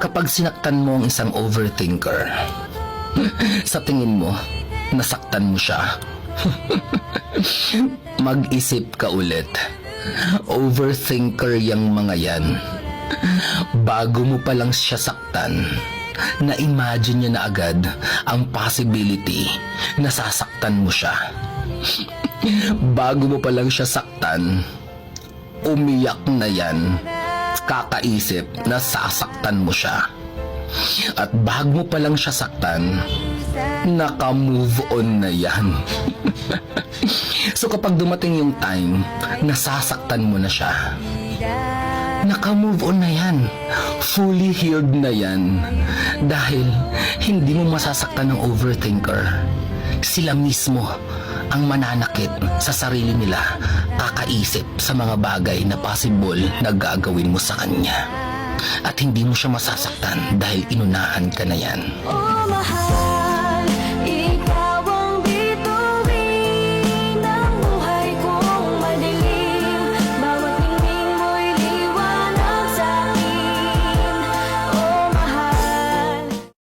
Kapag sinaktan mo ang isang overthinker, sa tingin mo, nasaktan mo siya. Mag-isip ka ulit. Overthinker yung mga yan. Bago mo pa lang siya saktan, na-imagine niya na agad ang possibility na sasaktan mo siya. Bago mo pa lang siya saktan, umiyak na yan. Kakaisip na sasaktan mo siya. At bago mo pa lang siya saktan, naka-move on na yan. so kapag dumating yung time, nasasaktan mo na siya. Naka-move on na yan. Fully healed na yan. Dahil hindi mo masasaktan ng overthinker. Sila mismo ang mananakit sa sarili nila kakaisip sa mga bagay na possible na gagawin mo sa kanya. At hindi mo siya masasaktan dahil inunahan ka na yan. Oh, mahal